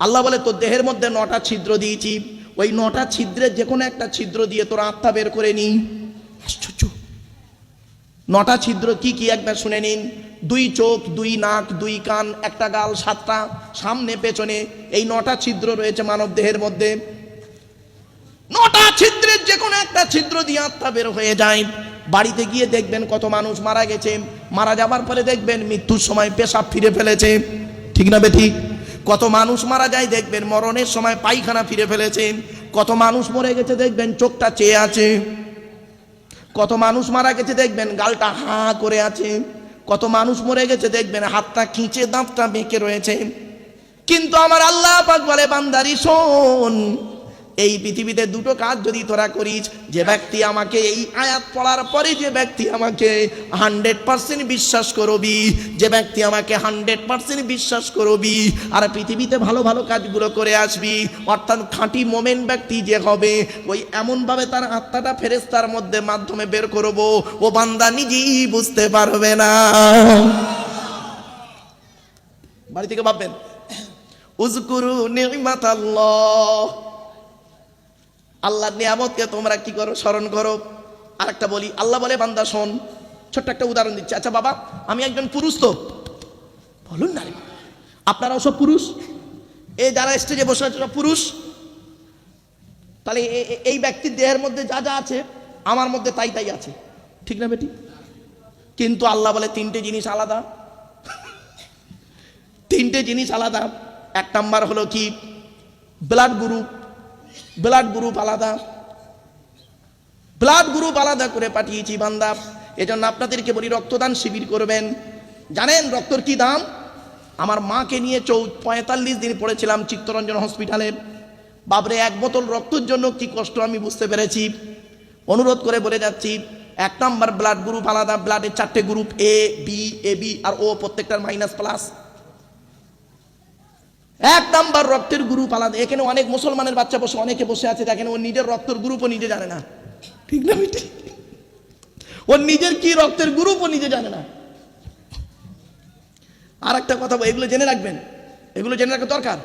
আল্লাহ বলে, তোর দেহের মধ্যে নটা ছিদ্র দিয়েছি। ওই নটা ছিদ্রের যে কোনো একটা ছিদ্র দিয়ে তোর আত্মা বের করে নি আশ্চর্য। নটা ছিদ্র কি কি একবার শুনে নিন। দুই চোখ, দুই নাক, দুই কান, একটা গাল, সাতটা, সামনে, পেছনে, এই নটা ছিদ্র রয়েছে মানব দেহের মধ্যে। নটা ছিদ্রের যে কোনো একটা ছিদ্র দিয়ে আত্মা বের হয়ে যায়। বাড়িতে গিয়ে দেখবেন কত মানুষ মারা গেছে। মারা যাবার পরে দেখবেন মৃত্যুর সময় পেশাব ফিরে ফেলেছে। ঠিক না বে ঠিক? কত মানুষ মারা যায় দেখবেন, মরণের সময় পায়খানা ফিরে ফেলেছেন। কত মানুষ মরে গেছে দেখবেন, চোখটা চেয়ে আছে। কত মানুষ মারা গেছে দেখবেন, গালটা হা করে আছে। কত মানুষ মরে গেছে দেখবেন, হাতটা খিঁচে দাঁতটা বেঁকে রয়েছে। কিন্তু আমার আল্লাহ পাক বলে, বান্দারি, শোন এই পৃথিবীতে দুটো কাজ যদি তোরা করিস, যে ব্যক্তি আমাকে এই আয়াত পড়ার পরে যে ব্যক্তি আমাকে হান্ড্রেড পার্সেন্ট বিশ্বাস করবি, যে ব্যক্তি আমাকে হান্ড্রেড পার্সেন্ট বিশ্বাস করবি, আর পৃথিবীতে ভালো ভালো কাজগুলো করে আসবি, অর্থাৎ খাঁটি মোমেন্ট ব্যক্তি যে হবে, ওই এমনভাবে তার আত্মাটা ফেরেস্তার মধ্যে মাধ্যমে বের করব, ও বান্দা নিজেই বুঝতে পারবে না। বাড়ি থেকে ভাববেন উজকুরু নিমাত আল্লাহ আল্লাহর নিয়ামতকে তোমরা কি করো? স্মরণ করো। আর একটা বলি, আল্লাহ বলে, বান্দা, শোন, ছোট্ট একটা উদাহরণ দিচ্ছি। আচ্ছা বাবা, আমি একজন পুরুষ তো। বলুন না আপনারাও সব পুরুষ? এ যারা স্টেজে বসে আছে, সব পুরুষ? তাহলে এই ব্যক্তির দেহের মধ্যে যা যা আছে, আমার মধ্যে তাই তাই আছে। ঠিক না বেটি? কিন্তু আল্লাহ বলে, তিনটে জিনিস আলাদা। তিনটে জিনিস আলাদা। এক নাম্বার হলো কি? ব্লাড গ্রুপ ব্লাড গ্রুপ আলাদা। ব্লাড গ্রুপ আলাদা করে পাঠিয়েছি বান্দা। এজন্য আপনাদেরকে বলি, রক্তদান শিবির করবেন। জানেন রক্তর কি দাম? আমার মাকে নিয়ে চৌ পঁয়তাল্লিশ দিন পড়েছিলাম চিত্তরঞ্জন হসপিটালে। বাবরে এক বোতল রক্তর জন্য কি কষ্ট আমি বুঝতে পেরেছি। অনুরোধ করে বলে যাচ্ছি, এক নম্বর ব্লাড গ্রুপ আলাদা। ব্লাডের চারটে group A B A B R O প্রত্যেকটার মাইনাস প্লাস এক নাম্বার রক্তের গ্রুপ আলাদা। এখানে অনেক মুসলমানের বাচ্চা বসে অনেকে বসে আছে দেখেন ও নিজের রক্তের গ্রুপও নিজে জানে না। ঠিক না ওর নিজের কি রক্তের গ্রুপও নিজে জানে না। আর একটা কথা এগুলো জেনে রাখবেন। এগুলো জেনে রাখা দরকার।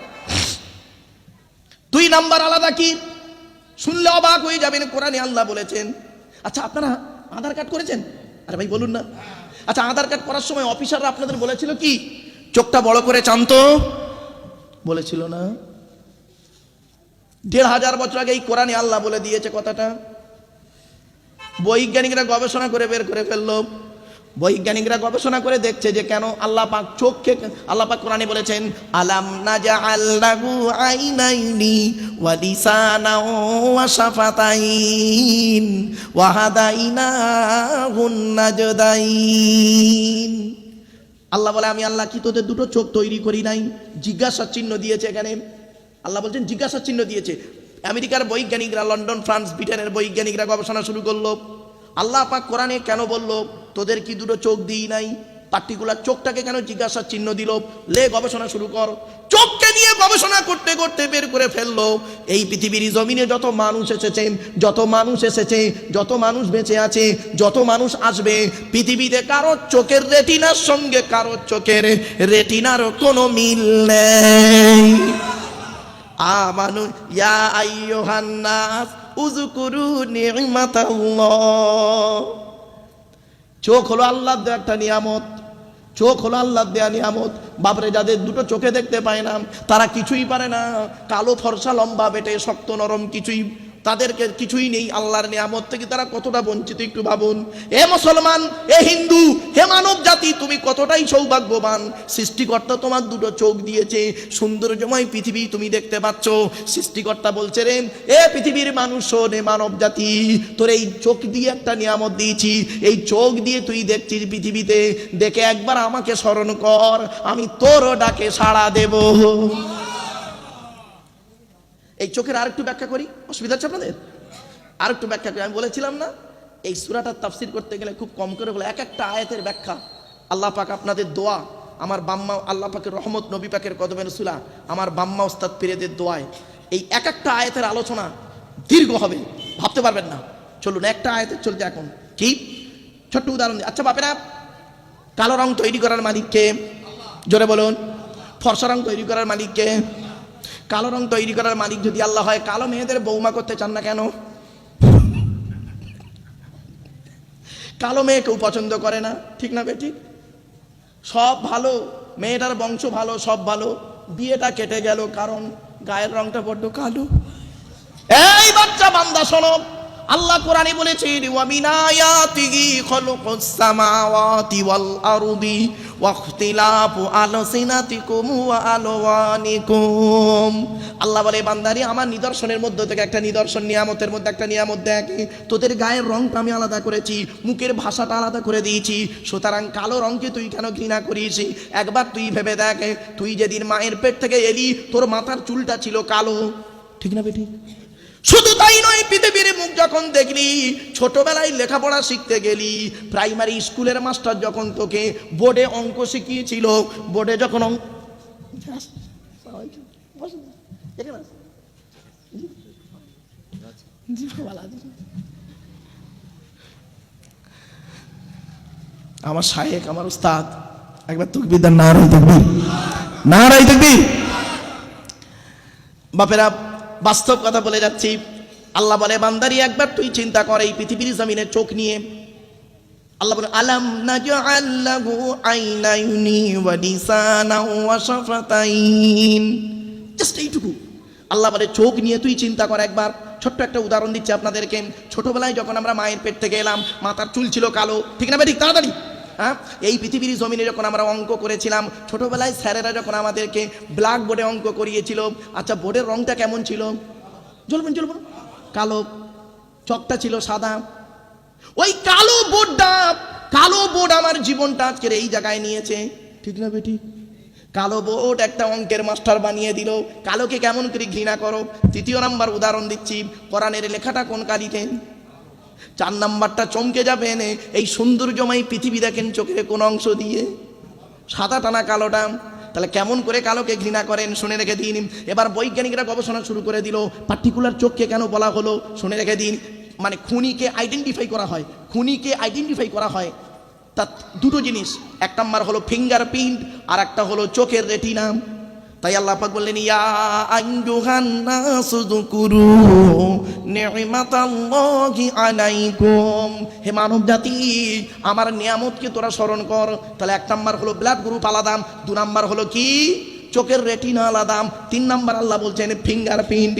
দুই নাম্বার আলাদা কি? শুনলে অবাক হয়ে যাবেন কোরআনে আল্লাহ বলেছেন। আচ্ছা আপনারা আধার কার্ড করেছেন? আরে ভাই বলুন না। আচ্ছা আধার কার্ড করার সময় অফিসাররা আপনাদের বলেছিল কি? চোখটা বড় করে চান্ত বলেছিল না? দেড় হাজার বছর আগে এই কোরআনে আল্লাহ বলে দিয়েছে কথাটা। বৈজ্ঞানিকরা গবেষণা করে বের করে ফেলল। বৈজ্ঞানিকরা গবেষণা করে দেখছে যে কেন আল্লাহ পাক চোখকে, আল্লাহ পাক কোরআনে বলেছেন, আলাম নাজআল্লাহু আইনাইনি ওয়া লিসানাও ওয়া শাফাতাইন ওয়া হাদাইনাহুন নাজদাইন। আল্লাহ বলে, আমি আল্লাহ কি তোদের দুটো চোখ তৈরি করি নাই? জিজ্ঞাসা চিহ্ন দিয়েছে এখানে। আল্লাহ বলছেন, জিজ্ঞাসা চিহ্ন দিয়েছে। আমেরিকার বৈজ্ঞানিকরা, লন্ডন, ফ্রান্স, ব্রিটেনের বৈজ্ঞানিকরা গবেষণা শুরু করল। আল্লাহ পাক কোরআনে কেন বলল, তোদের কি দুটো চোখ দিই নাই? পার্টিকুলার চোখটাকে কেন জিজ্ঞাসার চিহ্ন দিল? লে, গবেষণা শুরু কর। চোখকে নিয়ে গবেষণা করতে করতে বের করে ফেলল। এই পৃথিবীর জমিনে যত মানুষ এসেছেন যত মানুষ এসেছে, যত মানুষ বেঁচে আছে, যত মানুষ আসবে, পৃথিবীতে কারও চোখের রেটিনার সঙ্গে কারও চোখের রেটিনার কোনো মিল নেই। আমানু, ইয়া আইয়ুহান নাস উযকুরু নি'মাতাল্লাহ। চোখ হলো আল্লাহর দেওয়া একটা নিয়ামত। চোখ হলো আল্লাহ দেয়া নিয়ামত। বাপরে, যাদের দুটো চোখে দেখতে পায় না, তারা কিছুই পারে না। কালো ফর্সা, লম্বা বেটে, শক্ত, নরম, কিছুই তাদেরকে কিছুই নেই, আল্লাহর নিয়ামত থেকে তারা কতটা বঞ্চিত একটু ভাবুন। এ মুসলমান, এ হিন্দু, হে মানব জাতি, তুমি কতটাই সৌভাগ্যবান। সৃষ্টিকর্তা তোমার দুটো চোখ দিয়েছে, সৌন্দর্যময় পৃথিবী তুমি দেখতে পাচ্ছ। সৃষ্টিকর্তা বলছে রে, এ পৃথিবীর মানুষ এ মানব জাতি, তোর এই চোখ দিয়ে একটা নিয়ামত দিয়েছি। এই চোখ দিয়ে তুই দেখছিস পৃথিবীতে, দেখে একবার আমাকে স্মরণ কর, আমি তোরও ডাকে সাড়া দেব। এই চোখের আরেকটু ব্যাখ্যা করি? অসুবিধা হচ্ছে আপনাদের? আরেকটু ব্যাখ্যা করি, আমি বলেছিলাম না, এই সুরাটার তাফসির করতে গেলে খুব কম করে বলে, এক একটা আয়াতের ব্যাখ্যা। আল্লাহ পাক আপনাদের দোয়া, আমার বাম্মা, আল্লাহ পাকের রহমত, নবী পাকের কদমের সুলা আমার বাম্মা ওস্তাদ পীরেদের দোয়ায়। এই এক একটা আয়াতের আলোচনা দীর্ঘ হবে, ভাবতে পারবেন না। চলুন, একটা আয়াতের চলছে এখন কি? ছোট্ট উদাহরণ। আচ্ছা বাপেরা, কালো রং তৈরি করার মালিককে, জোরে বলুন, ফর্সা রং তৈরি করার মালিককে কালো রং তৈরি করার মালিক যদি আল্লাহ হয়, কালো মেয়েদের বৌমা করতে চান না কেন? কালো মেয়ে কেউ পছন্দ করে না, ঠিক না বেটি? সব ভালো, মেয়েটার বংশ ভালো, সব ভালো, বিয়েটা কেটে গেল, কারণ গায়ের রংটা বড্ড কালো। এই বাচ্চা বান্দা শোনো আল্লাহ কোরআনে বলেছেন ওয়া মিন আয়াতিহি খালুকুস সামাওয়াতি ওয়াল আরদি ওয়া ইখতিলাফু আলসিনাতিকুম ওয়া আলওয়ানিকুম। আল্লাহ বলে, বান্দারি, আমার নিদর্শনের মধ্যে থেকে একটা নিদর্শন, নিয়ামতের মধ্যে একটা নিয়ামত দেখ। তোদের গায়ের রংটা আমি আলাদা করেছি, মুখের ভাষাটা আলাদা করে দিয়েছি, সুতরাং কালো রংকে তুই কেন ঘৃণা করিস? একবার তুই ভেবে দেখ, তুই যেদিন মায়ের পেট থেকে এলি, তোর মাথার চুলটা ছিল কালো। ঠিক না বেটি? শুধু তাই নয় পৃথিবীর মুখ যখন দেখলি ছোটবেলায় লেখাপড়া শিখতে গেলি প্রাইমারি স্কুলের মাস্টার যখন তোকে বোর্ডে অঙ্ক শিখিয়েছিল বোর্ডে যখন অঙ্ক আমার শায়েক আমার উস্তাদ একবার তকবির না রাই তকবির না রাই তকবির বাপেরা বাস্তব কথা বলে যাচ্ছি। আল্লাহ বলে, বান্দারি, একবার তুই চিন্তা কর এই পৃথিবীর জমিনের চোখ নিয়ে। আল্লাহ বলে, আলাম নাজআল লাহু আইনাইনি ওয়া লিসানাও ওয়া শাফাতাইন? জাস্ট এইটুকু। আল্লাহ বলে, চোখ নিয়ে তুই চিন্তা কর একবার। ছোট্ট একটা উদাহরণ দিচ্ছি আপনাদেরকে। ছোটবেলায় যখন আমরা মায়ের পেট থেকে এলাম, মাথার চুল ছিল কালো, ঠিক না ভাই তাড়াতাড়ি। হ্যাঁ? এই পৃথিবীর জমিনে যখন আমরা অঙ্ক করেছিলাম, ছোটবেলায় স্যারেরা যখন আমাদেরকে ব্ল্যাক বোর্ডে অঙ্ক করিয়েছিল আচ্ছা বোর্ডের রংটা কেমন ছিল? জ্বলবেন জ্বলবেন কালো, চকটা ছিল সাদা। ওই কালো বোর্ডটা কালো বোর্ড আমার জীবনটা আজকের এই জায়গায় নিয়েছে। ঠিক না বেটি? কালো বোর্ড একটা অঙ্কের মাস্টার বানিয়ে দিল। কালোকে কেমন করে ঘৃণা করো? তৃতীয় নাম্বার উদাহরণ দিচ্ছি। কোরআনের লেখাটা কোন কালিতে? চার নাম্বারটা চমকে যাবেন এই সৌন্দর্যময় পৃথিবী দেখেন চোখের কোন অংশ দিয়ে। সাদা টানা কালোটা, তাহলে কেমন করে কালোকে ঘৃণা করেন শুনে রেখে দিন। এবার বৈজ্ঞানিকরা গবেষণা শুরু করে দিল পার্টিকুলার চোখকে কেন বলা হলো শুনে রেখে দিন। মানে খুনিকে আইডেন্টিফাই করা হয়, খুনিকে আইডেন্টিফাই করা হয়। তার দুটো জিনিস, এক নাম্বার হলো ফিঙ্গার প্রিন্ট আর একটা হলো চোখের রেটিনা তাই আল্লাহ পাক বললেন, ইয়া আইয়ুহান নাসু যুকুরু নি'মাতাল্লাহি আলাইকুম। হে মানব জাতি আমার নিয়ামতকে তোরা স্মরণ কর। তাহলে এক নাম্বার হলো ব্লাড গ্রুপ আলাদা, দু নাম্বার হলো কি? চোখের রেটিনা আলাদা। তিন নাম্বার আল্লাহ বলছেন ফিঙ্গার প্রিন্ট